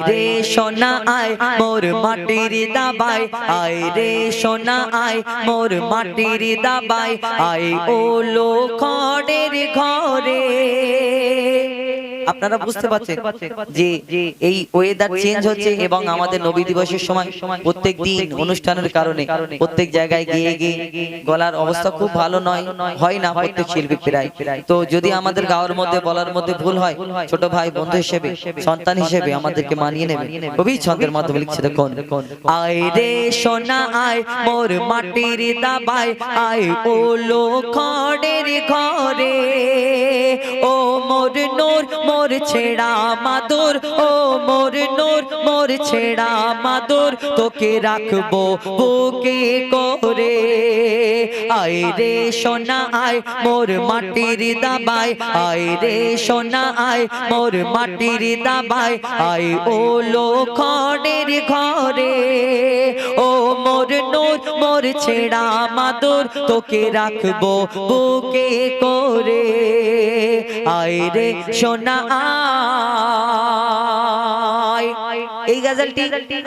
রে সোনা আয় মোর মাটির দাবাই আয় রে সোনা আয় মোর মাটির দাবাই আয় ও লোখড়ের ঘরে আপনারা বুঝতে পারছেন? যে এই ওয়েদার চেঞ্জ হচ্ছে এবং আমাদের নবী দিবসের সময় প্রত্যেক দিন অনুষ্ঠানের কারণে প্রত্যেক জায়গায় গিয়ে গিয়ে গলার অবস্থা খুব ভালো নয় হয় না প্রত্যেক শিল্পী প্রায়। তো যদি আমাদের গাওয়ার মধ্যে বলার মধ্যে ভুল হয় ছোট ভাই বন্ধু হিসেবে সন্তান হিসেবে আমাদেরকে মানিয়ে নেবে কবি ছন্দের মাধ্যমে লিখছে দেখুন আয় রে সোনা আয় মোর মাটির দাবাই আয় ও লোখড়ের ঘরে ও মোর নূর মোর ছেড়া মাদুর, ও মোর নূর, মোর ছেড়া মাদুর, তোকে রাখব বুকে করে। আয় রে সোনা, আয় মোর মাটির দাবাই আয় রে সোনা, আয় মোর মাটির দাবাই আয় ও লোখড়ের ঘরে। ও মোর নোর মোর ছেড়া মাদুর তোকে রাখব বুকে করে। আয় রে সোনা এই গাজালটি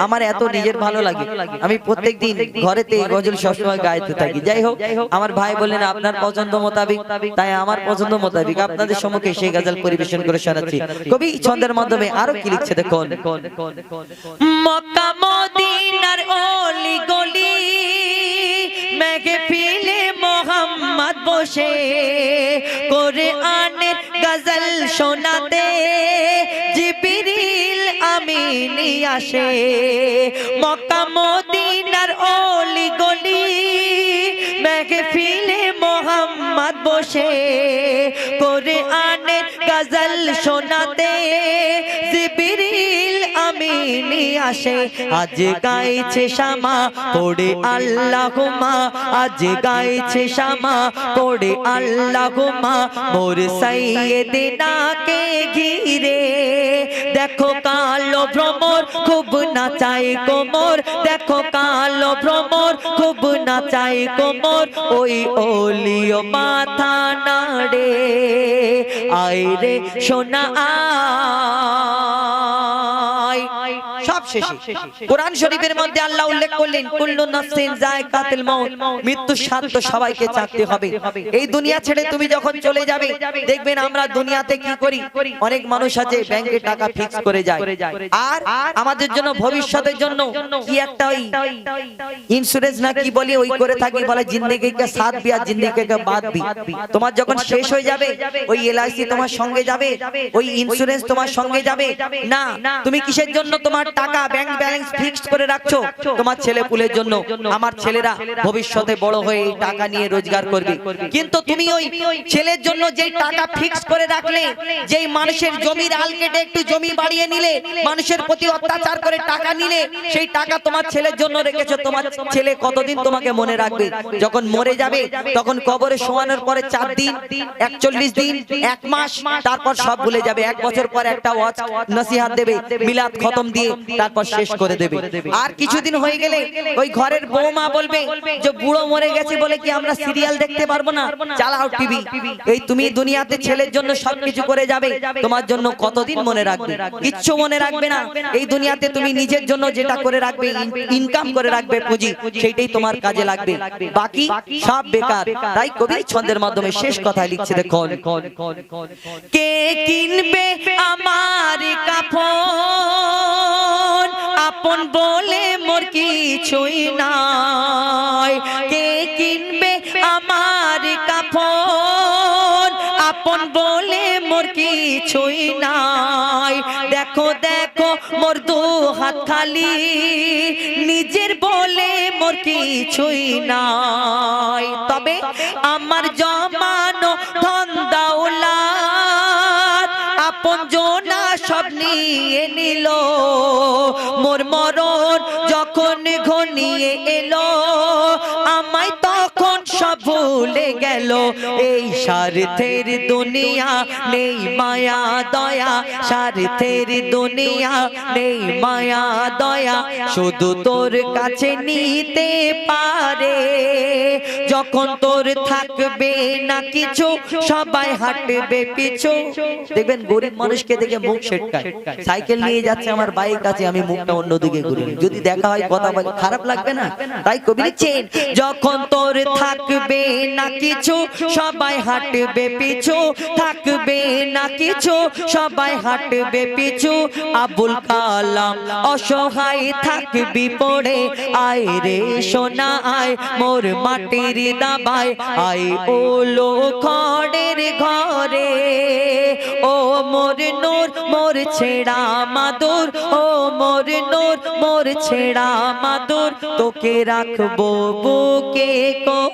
আমার এত নিজের ভালো লাগে। আমি প্রত্যেক দিন ঘরেতে এই গজল সবসময় গাইতে থাকি। যাই হোক আমার ভাই বললেন আপনার পছন্দ মোতাবিক তাই আমার পছন্দ মোতাবিক আপনাদের সম্মুখে সেই গাজাল পরিবেশন করে শোনাচ্ছি। কবি ছন্দের মাধ্যমে আরও কি লিখছে দেখুন। মক্কা মদিনার অলি গলি মেঘে ফিলে মোহাম্মদ বসে করে আনের গজল শোনাতে আমিনি আসে। মক্কা, মদিনার অলি গলি, মেঘে ফিলে মোহাম্মদ বসে। করে আনে গজল শোনাতে জিবিরিল আমিনি আসে। আজ গাইছে শামা, পড়ে আল্লাহুমা আজ গাইছে শামা, পড়ে আল্লাহুমা মোর সাইয়েদিনাকে ঘিরে। দেখো কালো ভ্রমর, খুব নাচাই কোমর। দেখো কালো ভ্রমর, খুব নাচাই কোমর। ওই ওলিও মাথা নাড়ে। আয় রে সোনা। সব Bye. শেষে। কোরআন শরীফের মধ্যে আল্লাহ উল্লেখ করলেন কুল্লু নাফসিন যায়কাতুল মাউত। মৃত্যুর স্বাদ তো সবাইকে চাকতে হবে। এই দুনিয়া ছেড়ে তুমি যখন চলে যাবে দেখবেন আমরা দুনিয়াতে কি করি? অনেক মানুষ আছে ব্যাংকে টাকা ফিক্স করে যায়। আর আমাদের জন্য ভবিষ্যতের জন্য কি একটা ওই ইন্স্যুরেন্স না কি বলি ওই করে থাকি বলে জিন্দেগিকে সাথ বি আর জিন্দেগিকে বাদ বি তোমার যখন শেষ হয়ে যাবে ওই এলআইসি তোমার সঙ্গে যাবে ওই ইন্স্যুরেন্স তোমার সঙ্গে যাবে না তুমি কিসের জন্য তোমার টাকা ব্যাংক ব্যালেন্স ফিক্সড করে রাখছো? তোমার ছেলে পুলের জন্য। আমার ছেলেরা ভবিষ্যতে বড় হয়ে এই টাকা নিয়ে রোজগার করবে। কিন্তু তুমি ওই ছেলের জন্য যেই টাকা ফিক্স করে রাখলে, যেই মানুষের জমির আল কেটে একটু জমি বাড়িয়ে নিলে, মানুষের প্রতি অত্যাচার করে টাকা নিলে, সেই টাকা তোমার ছেলের জন্য রেখেছো। তোমার ছেলে কতদিন তোমাকে মনে রাখবে? যখন মরে যাবে, তখন কবরে শোয়ানোর পরে চার দিন, একচল্লিশ দিন, এক মাস, তারপর সব ভুলে যাবে। এক বছর পর একটা ওয়াজ নসিহাত দেবে, মিলাদ খতম দিয়ে তারপর শেষ করে দেবে। আর কিছুদিন হয়ে গেলে ওই ঘরের বৌমা বলবে যে বুড়ো মরে গেছে বলে কি আমরা সিরিয়াল দেখতে পারব না? চালাও টিভি। এই তুমি দুনিয়াতে ছেলের জন্য সবকিছু করে যাবে। তোমার জন্য কতদিন মনে রাখবে? কিচ্ছু মনে রাখবে না। এই দুনিয়াতে তুমি নিজের জন্য যেটা করে রাখবে ইনকাম করে রাখবে পুঁজি সেইটাই তোমার কাজে লাগবে। বাকি সব বেকার। তাই কবি ছন্দের মাধ্যমে শেষ কথা লিখছে দেখুন। কে কিনবে আমার কাপড় আপন বলে মোর কিছুই নাই। কে কিনবে আমার কাপড় আপন বলে মোর কিছুই নাই। দেখো দেখো, মোর দু হাত খালি। নিজের বলে মোর কিছুই নাই। তবে আমার জমানো ধন নিয়ে নিল। মোর মরণ যখন ঘনিয়ে এলো ভুলে গেল। এই স্বার্থের দুনিয়া নেই মায়া দয়া। স্বার্থের দুনিয়া নেই মায়া দয়া। শুধু তোর কাছে নিতে পারে। যখন তোর থাকবে না কিছু সবাই হাঁটবে পিছু। দেখবেন গরিব মানুষকে দেখে মুখ সেটকায় সাইকেল নিয়ে যাচ্ছে আমার বাইক আছে আমি মুখটা অন্যদিকে ঘুরি যদি দেখা হয় কথা বলে খারাপ লাগবে না? তাই কবি লিখছেন যখন তোর থাকবে না কিছু, সবাই হাঁটবে পিছু, থাকবে না কিছু, সবাই হাঁটবে পিছু। আবুল কালাম অসহায় থাকবি পড়ে, আয় রে সোনা, আয় মোর মাটির দাবায়, আয় ওলো খড়ের ঘরে। ও মোর নূর, মোর ছেড়া মাদুর, ও মোর নূর, মোর ছেড়া মাদুর, তোকে রাখব বুকে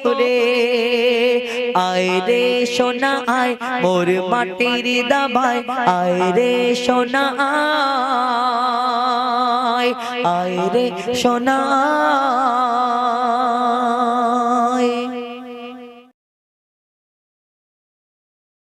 করে। আয় রে সোনা আয় মোর মাটির দাবায় আয় রে সোনা আয় রে সোনা।